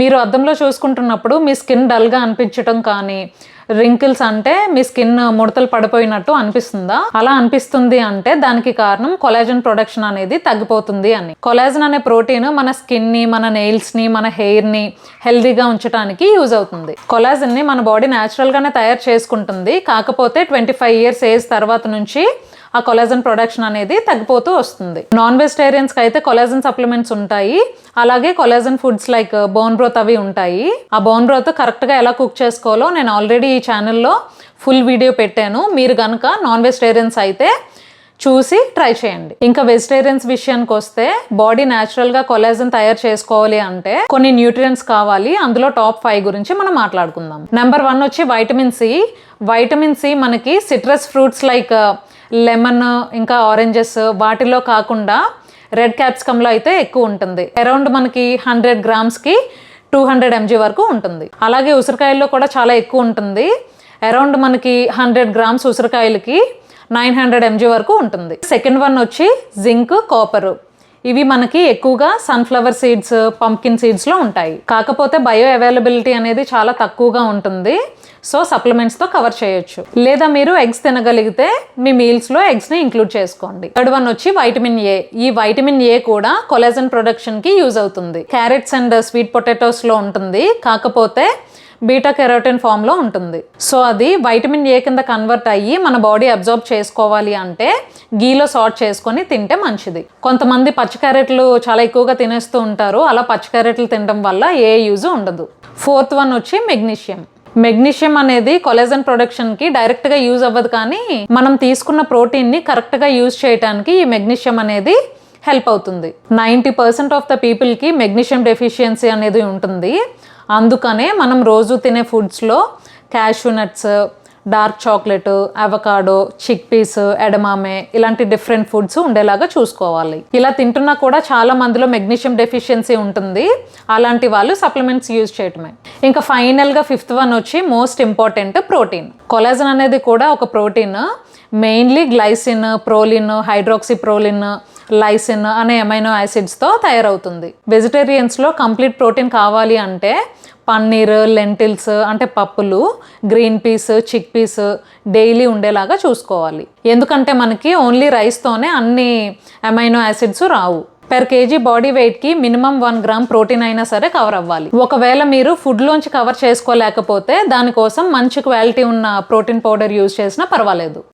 మీరు అద్దంలో చూసుకుంటున్నప్పుడు మీ స్కిన్ డల్గా అనిపించటం కానీ రింకిల్స్ అంటే మీ స్కిన్ ముడతలు పడిపోయినట్టు అనిపిస్తుందా? అలా అనిపిస్తుంది అంటే దానికి కారణం కొలాజన్ ప్రొడక్షన్ అనేది తగ్గిపోతుంది అని. కొలాజన్ అనే ప్రోటీన్ మన స్కిన్ని మన నెయిల్స్ని మన హెయిర్ని హెల్దీగా ఉంచడానికి యూజ్ అవుతుంది. కొలాజన్ని మన బాడీ న్యాచురల్గానే తయారు చేసుకుంటుంది. కాకపోతే ట్వంటీ ఫైవ్ ఇయర్స్ ఏజ్ తర్వాత నుంచి ఆ కొలాజన్ ప్రొడక్షన్ అనేది తగ్గిపోతూ వస్తుంది. నాన్ వెజిటేరియన్స్కి అయితే కొలాజన్ సప్లిమెంట్స్ ఉంటాయి. అలాగే collagen foods like bone broth అవి ఉంటాయి. ఆ బోన్ బ్రోత్ కరెక్ట్గా ఎలా కుక్ చేసుకోవాలో నేను ఆల్రెడీ ఈ ఛానల్లో ఫుల్ వీడియో పెట్టాను. మీరు కనుక నాన్ వెజిటేరియన్స్ అయితే చూసి ట్రై చేయండి. ఇంకా వెజిటేరియన్స్ విషయానికి వస్తే బాడీ న్యాచురల్గా కొలాజన్ తయారు చేసుకోవాలి అంటే కొన్ని న్యూట్రియంట్స్ కావాలి. అందులో టాప్ ఫైవ్ గురించి మనం మాట్లాడుకుందాం. నెంబర్ వన్ వచ్చి వైటమిన్ సి వైటమిన్ సి మనకి సిట్రస్ ఫ్రూట్స్ లైక్ లెమన్ ఇంకా ఆరెంజెస్ వాటిలో కాకుండా రెడ్ క్యాప్సికంలో అయితే ఎక్కువ ఉంటుంది. అరౌండ్ మనకి హండ్రెడ్ గ్రామ్స్కి టూ హండ్రెడ్ ఎంజీ వరకు ఉంటుంది. అలాగే ఉసిరికాయల్లో కూడా చాలా ఎక్కువ ఉంటుంది. అరౌండ్ మనకి హండ్రెడ్ గ్రామ్స్ ఉసిరికాయలకి నైన్ హండ్రెడ్ ఎంజీ వరకు ఉంటుంది. సెకండ్ వన్ వచ్చి జింక్ కాపరు. ఇవి మనకి ఎక్కువగా సన్ఫ్లవర్ సీడ్స్ పంకిన్ సీడ్స్లో ఉంటాయి. కాకపోతే బయో అవైలబిలిటీ అనేది చాలా తక్కువగా ఉంటుంది. సో సప్లిమెంట్స్తో కవర్ చేయొచ్చు. లేదా మీరు ఎగ్స్ తినగలిగితే మీ మీల్స్లో ఎగ్స్ని ఇంక్లూడ్ చేసుకోండి. థర్డ్ వన్ వచ్చి వైటమిన్ ఏ ఈ వైటమిన్ ఏ కూడా కొలాజన్ ప్రొడక్షన్కి యూజ్ అవుతుంది. క్యారెట్స్ అండ్ స్వీట్ పొటాటోస్లో ఉంటుంది. కాకపోతే బీటా కెరోటిన్ ఫామ్లో ఉంటుంది. సో అది వైటమిన్ ఏ కింద కన్వర్ట్ అయ్యి మన బాడీ అబ్జర్వ్ చేసుకోవాలి అంటే గీలో సార్ట్ చేసుకొని తింటే మంచిది. కొంతమంది పచ్చి క్యారెట్లు చాలా ఎక్కువగా తినేస్తూ ఉంటారు. అలా పచ్చి క్యారెట్లు తినడం వల్ల ఏ యూజ్ ఉండదు. ఫోర్త్ వన్ వచ్చి మెగ్నీషియం మెగ్నీషియం అనేది కొలెజన్ ప్రొడక్షన్కి డైరెక్ట్గా యూజ్ అవ్వదు కానీ మనం తీసుకున్న ప్రోటీన్ని కరెక్ట్గా యూజ్ చేయడానికి ఈ మెగ్నీషియం అనేది హెల్ప్ అవుతుంది. నైంటీ పర్సెంట్ ఆఫ్ ద పీపుల్కి మెగ్నీషియం డెఫిషియన్సీ అనేది ఉంటుంది. అందుకనే మనం రోజు తినే ఫుడ్స్లో cashew nuts dark chocolate avocado chickpeas edamame ఇలాంటి డిఫరెంట్ ఫుడ్స్ ఉండేలాగా చూసుకోవాలి. ఇలా తింటున్నా కూడా చాలా మందిలో మెగ్నీషియం డెఫిషియన్సీ ఉంటుంది. అలాంటి వాళ్ళు సప్లిమెంట్స్ యూజ్ చేయటమే. ఇంకా ఫైనల్గా ఫిఫ్త్ వన్ వచ్చి మోస్ట్ ఇంపార్టెంట్ ప్రోటీన్. కొలాజన్ అనేది కూడా ఒక protein. Mainly glycine proline hydroxy proline lysine అనే ఎమైనో యాసిడ్స్తో తయారవుతుంది. వెజిటేరియన్స్లో కంప్లీట్ ప్రోటీన్ కావాలి అంటే పన్నీర్ లెంటిల్స్ అంటే పప్పులు green peas chickpeas daily ఉండేలాగా చూసుకోవాలి. ఎందుకంటే మనకి ఓన్లీ రైస్తోనే అన్ని అమైనో యాసిడ్స్ రావు. పెర్ కేజీ బాడీ వెయిట్కి మినిమం వన్ గ్రామ్ ప్రోటీన్ అయినా సరే కవర్ అవ్వాలి. ఒకవేళ మీరు ఫుడ్లోంచి కవర్ చేసుకోలేకపోతే దానికోసం మంచి క్వాలిటీ ఉన్న ప్రోటీన్ పౌడర్ యూజ్ చేసినా పర్వాలేదు.